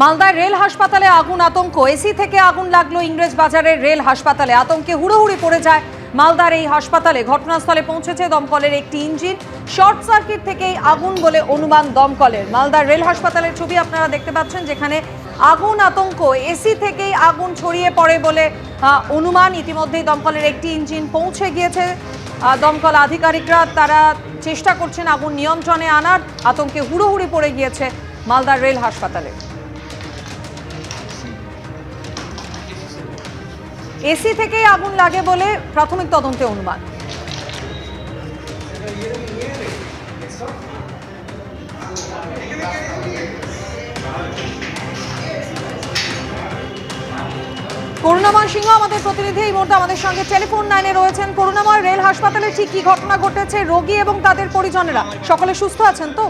মালদার রেল হাসপাতালে আগুন আতঙ্ক। এসি থেকে আগুন লাগল ইংরেজ বাজারের রেল হাসপাতালে। আতঙ্কে হুড়োহুড়ি পড়ে যায় মালদার এই হাসপাতালে। ঘটনাস্থলে পৌঁছেছে দমকলের একটি ইঞ্জিন। শর্ট সার্কিট থেকেই আগুন বলে অনুমান দমকলের। মালদার রেল হাসপাতালের ছবি আপনারা দেখতে পাচ্ছেন, যেখানে আগুন আতঙ্ক, এসি থেকেই আগুন ছড়িয়ে পড়ে বলে অনুমান। ইতিমধ্যেই দমকলের একটি ইঞ্জিন পৌঁছে গিয়েছে। দমকল আধিকারিকরা, তারা চেষ্টা করছেন আগুন নিয়ন্ত্রণে আনার। আতঙ্কে হুড়োহুড়ি পড়ে গিয়েছে মালদার রেল হাসপাতালে। এসি থেকেই আগুন লাগে বলে প্রাথমিক তদন্তে অনুমান। করুণাময় সিংহ, আমাদের প্রতিনিধি এই মুহূর্তে আমাদের সঙ্গে টেলিফোন লাইনে রয়েছেন। করুণাময় রেল হাসপাতালে ঠিক কি ঘটনা ঘটেছে, রোগী এবং তাদের পরিজনেরা? সকলে সুস্থ আছেন তো?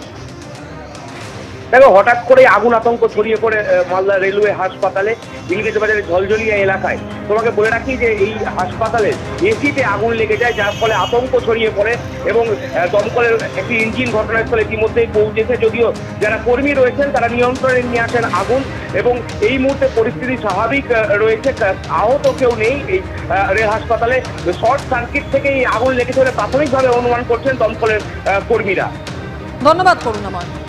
দেখো, হঠাৎ করে আগুন আতঙ্ক ছড়িয়ে পড়ে মালদা রেলওয়ে হাসপাতালে ইংরেজ বাজারের ঝলঝলিয়া এলাকায়। তোমাকে বলে রাখি যে এই হাসপাতালে এসিতে আগুন লেগে যায়, যার ফলে আতঙ্ক ছড়িয়ে পড়ে এবং দমকলের একটি ইঞ্জিন ঘটনাস্থলে ইতিমধ্যেই পৌঁছেছে। যদিও যারা কর্মী রয়েছেন, তারা নিয়ন্ত্রণে নিয়ে আসেন আগুন এবং এই মুহূর্তে পরিস্থিতি স্বাভাবিক রয়েছে। আহত কেউ নেই এই রেল হাসপাতালে। শর্ট সার্কিট থেকে এই আগুন লেগেছে বলে প্রাথমিকভাবে অনুমান করছেন দমকলের কর্মীরা। ধন্যবাদ, করুণাময়। আপনাদের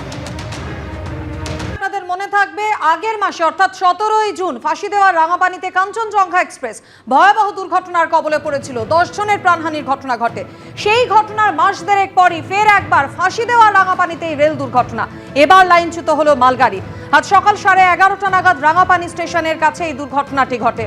মনে থাকবে আগের মাসে, অর্থাৎ সতেরোই জুন, ফাঁসি দেওয়ার রাঙাপানিতে কাঞ্চনজঙ্ঘা এক্সপ্রেস। ভয়াবহ দুর্ঘটনার কবলে পড়েছিল, দশ জনের প্রাণহানির ঘটনা ঘটে। সেই ঘটনার মাস দেড়েক পরই ফের একবার ফাঁসি দেওয়ার রাঙাপানিতে রেল দুর্ঘটনা। এবার লাইনচ্যুত হলো মালগাড়ি। আজ সকাল সাড়ে এগারোটা নাগাদ রাঙাপানি স্টেশনের কাছে এই দুর্ঘটনাটি ঘটে।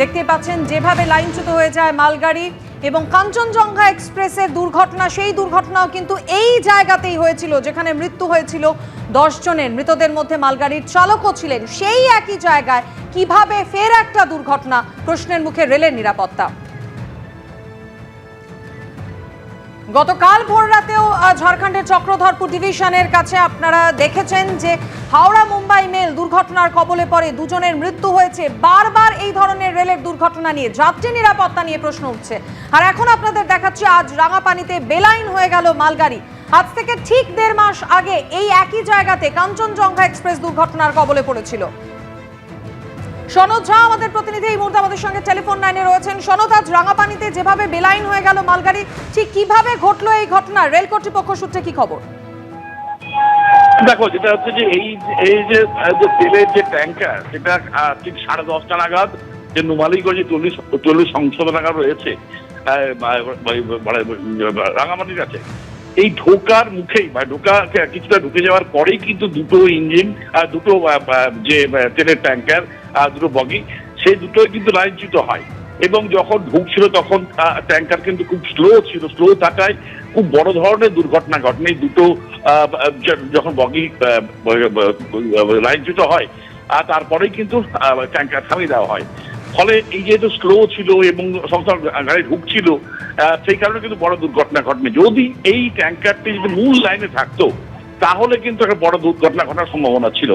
দেখতে পাচ্ছেন, যেভাবে লাইনচ্যুত হয়ে যায় মালগাড়ি এবং কাঞ্চনজঙ্ঘা এক্সপ্রেসের দুর্ঘটনা, সেই দুর্ঘটনাও কিন্তু এই জায়গাতেই হয়েছিল, যেখানে মৃত্যু হয়েছিল জনের। মৃতদের মধ্যে মালগাড়ির চালকও ছিলেন। সেই একই জায়গায় কীভাবে ফের একটা দুর্ঘটনা? প্রশ্নের মুখে রেলের নিরাপত্তা। গতকাল ভোর রাতেও ঝাড়খণ্ডের চক্রধরপুর ডিভিশনের কাছে আপনারা দেখেছেন যে হাওড়া মুম্বাই মেল দুর্ঘটনার কবলে পড়ে দুজনের মৃত্যু হয়েছে। বারবার এই ধরনের রেলের দুর্ঘটনা নিয়ে, যাত্রী নিরাপত্তা নিয়ে প্রশ্ন উঠছে। আর এখন আপনাদের দেখাচ্ছি, আজ রাঙাপানিতে বেলাইন হয়ে গেল মালগাড়ি। আজ থেকে ঠিক দেড় মাস আগে এই একই জায়গাতে কাঞ্চনজঙ্ঘা এক্সপ্রেস দুর্ঘটনার কবলে পড়েছিল। সনদ ঝা আমাদের প্রতিনিধি এই মুহূর্তে আমাদের সঙ্গে টেলিফোন লাইনে রয়েছেন। সনদ, আজ রাঙাপানিতে যেভাবে বেলাইন হয়ে গেল মালগাড়ি, ঠিক কীভাবে ঘটলো এই ঘটনা? রেল কর্তৃপক্ষ সূত্রে কি খবর? দেখো, যেটা হচ্ছে যে এই এই যে তেলের যে ট্যাঙ্কার সেটা ঠিক সাড়ে দশটা নাগাদ যে নুমালিগঞ্জে চল্লিশ চল্লিশ রয়েছে বা- বা- বা- রাঙামাটির কাছে। এই ঢোকার মুখেই, বা ঢোকা কিছুটা ঢুকে যাওয়ার পরেই কিন্তু দুটো ইঞ্জিন দুটো যে তেলের ট্যাঙ্কার দুটো বগি, সেই দুটোই কিন্তু লাইনচ্যুত হয়। এবং যখন ঢুকছিল তখন ট্যাঙ্কার কিন্তু খুব স্লো ছিল স্লো থাকায় খুব বড় ধরনের দুর্ঘটনা ঘটেনি দুটো যখন বগি লাইনচ্যুত হয় আর তারপরেই কিন্তু ট্যাঙ্কার থামিয়ে দেওয়া হয়। ফলে এই যেহেতু স্লো ছিল এবং সমস্ত গাড়ি ঢুকছিল সেই কারণে কিন্তু বড় দুর্ঘটনা ঘটেনি যদি এই ট্যাঙ্কারটি যদি মূল লাইনে থাকতো, তাহলে কিন্তু একটা বড় দুর্ঘটনা ঘটার সম্ভাবনা ছিল।